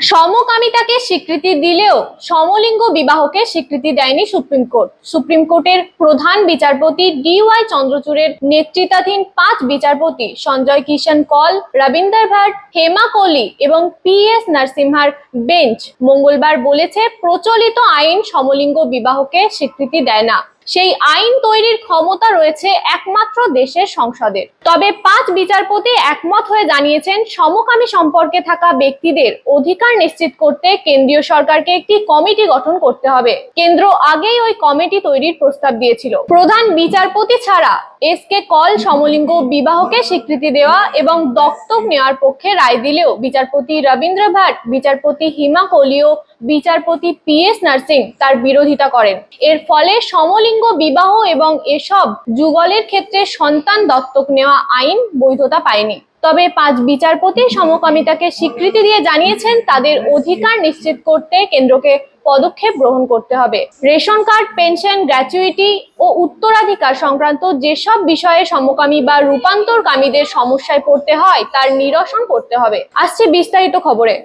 সমকামিতাকে স্বীকৃতি দিলেও সমলিঙ্গ বিবাহকে স্বীকৃতি দেয়নি সুপ্রিম কোর্ট। সুপ্রিম কোর্টের প্রধান বিচারপতি ডি ওয়াই চন্দ্রচূড়ের নেতৃত্বাধীন পাঁচ বিচারপতি সঞ্জয় কিষান কল, রবীন্দ্র ভাট, হেমা কোহলি এবং পি এস নরসিমহার বেঞ্চ মঙ্গলবার বলেছে, প্রচলিত আইন সমলিঙ্গ বিবাহকে স্বীকৃতি দেয় না। সেই আইন তৈরির ক্ষমতা রয়েছে একমাত্র দেশের সংসদের। তবে পাঁচ বিচারপতি একমত হয়ে জানিয়েছেন, সমকামী সম্পর্কে থাকা ব্যক্তিদের অধিকার নিশ্চিত করতে কেন্দ্রীয় সরকারকে একটি কমিটি গঠন করতে হবে। কেন্দ্র আগেই ওই কমিটি তৈরির প্রস্তাব দিয়েছিল। প্রধান বিচারপতি ছাড়া এস কে কল সমলিঙ্গ বিবাহকে স্বীকৃতি দেওয়া এবং দত্তক নেওয়ার পক্ষে রায় দিলেও বিচারপতি রবীন্দ্র ভাট, বিচারপতি হিমা কোহলি ও বিচারপতি পি এস নার্সিং তার বিরোধিতা করেন। এর ফলে সমলিঙ্গ বিবাহ এবং এসব যুগলের ক্ষেত্রে সন্তান দত্তক নেওয়া আইন বৈধতা পায়নি। তবে পাঁচ বিচারপতি সমকামিতাকে স্বীকৃতি দিয়ে জানিয়েছেন, তাদের অধিকার নিশ্চিত করতে কেন্দ্রকে পদক্ষেপ গ্রহণ করতে হবে। রেশন কার্ড, পেনশন, গ্র্যাচুইটি ও উত্তরাধিকার সংক্রান্ত যেসব বিষয়ে সমকামী বা রূপান্তরকামীদের সমস্যায় পড়তে হয়, তার নিরসন করতে হবে। আসছে বিস্তারিত খবরে।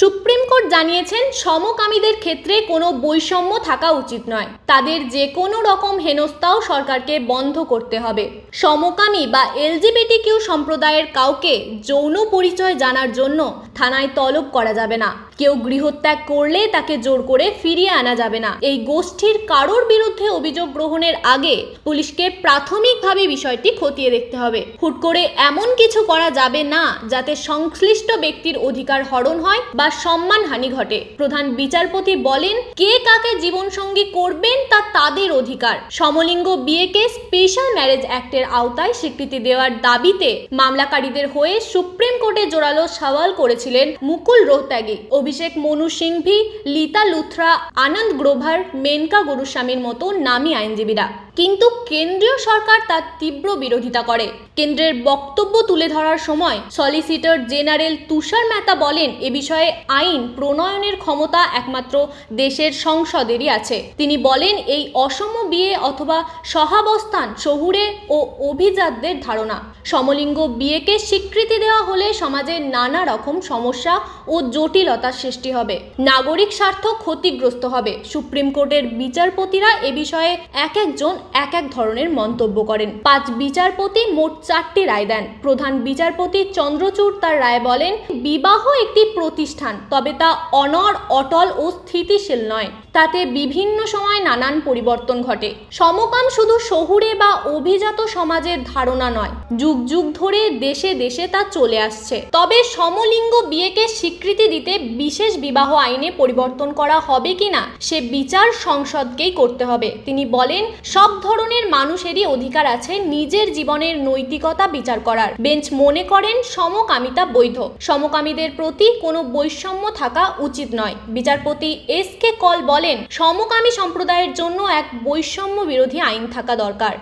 সুপ্রিম কোর্ট জানিয়েছেন, সমকামীদের ক্ষেত্রে কোনো বৈষম্য থাকা উচিত নয়। তাদের যে কোনো রকম হেনস্থাও সরকারকে বন্ধ করতে হবে। সমকামী বা এলজিবিটি কিউ সম্প্রদায়ের কাউকে যৌন পরিচয় জানার জন্য থানায় তলব করা যাবে না। কেউ গৃহত্যাগ করলে তাকে জোর করে ফিরিয়ে আনা যাবে না। এই গোষ্ঠীর কারোর বিরুদ্ধে অভিযোগ গ্রহণের আগে পুলিশকে প্রাথমিকভাবে বিষয়টি খতিয়ে দেখতে হবে। হুট করে এমন কিছু করা যাবে না যাতে সংশ্লিষ্ট ব্যক্তির অধিকার হরণ হয় বা সম্মানহানি ঘটে। প্রধান বিচারপতি বলেন, কে কাকে জীবনসঙ্গী করবেন তা তাদের অধিকার। সমলিঙ্গ বিয়েকে স্পেশাল ম্যারেজ অ্যাক্টের আওতায় স্বীকৃতি দেওয়ার দাবিতে মামলাকারীদের হয়ে সুপ্রিম কোর্টে জোরালো সওয়াল করেছিলেন মুকুল রোহত্যাগী অভিষেক মনু সিংভি লিতা লুথরা আনন্দ গ্রোভার মেনকা গুরুস্বামীর মতো নামী আইনজীবীরা। কিন্তু কেন্দ্রীয় সরকার তার তীব্র বিরোধিতা করে। কেন্দ্রের বক্তব্য তুলে ধরার সময় সলিসিটর জেনারেল তুষার মেহতা বলেন, এ বিষয়ে আইন প্রণয়নের ক্ষমতা একমাত্র দেশের সংসদেরই আছে। তিনি বলেন, এই অসম বিয়ে অথবা সহাবস্থান, শহুরে ও অভিজাতদের ধারণা। সমলিঙ্গ বিয়েকে স্বীকৃতি দেওয়া হলে সমাজে নানা রকম সমস্যা ও জটিলতার সৃষ্টি হবে। নাগরিক স্বার্থ ক্ষতিগ্রস্ত হবে। সুপ্রিম কোর্টের বিচারপতিরা এ বিষয়ে এক একজন এক এক ধরনের মন্তব্য করেন। পাঁচ বিচারপতি মোট চারটি রায় দেন। প্রধান বিচারপতি চন্দ্রচূড় তার রায় বলেন, বিবাহ একটি প্রতিষ্ঠান, তবে তা অনর অটল ও স্থিতিশীল নয়। তাতে বিভিন্ন সময় নানান পরিবর্তন ঘটে। সমকাম শুধু শহুরে বা অভিজাত সমাজের ধারণা নয়, যুগ যুগ ধরে দেশে দেশে তা চলে আসছে। তবে সমলিঙ্গ বিয়েকে স্বীকৃতি দিতে বিশেষ বিবাহ আইনে পরিবর্তন করা হবে কিনা, সে বিচার সংসদকেই করতে হবে। তিনি বলেন, সব ধরনের মানুষেরই অধিকার আছে নিজের জীবনের নৈতিকতা বিচার করার। বেঞ্চ মনে করেন, সমকামিতা বৈধ। সমকামীদের প্রতি কোনো বৈষম্য থাকা উচিত নয়। বিচারপতি এস কে কল বলেন সমকামী সম্প্রদায়ের জন্য এক বৈষম্য বিরোধী আইন থাকা দরকার।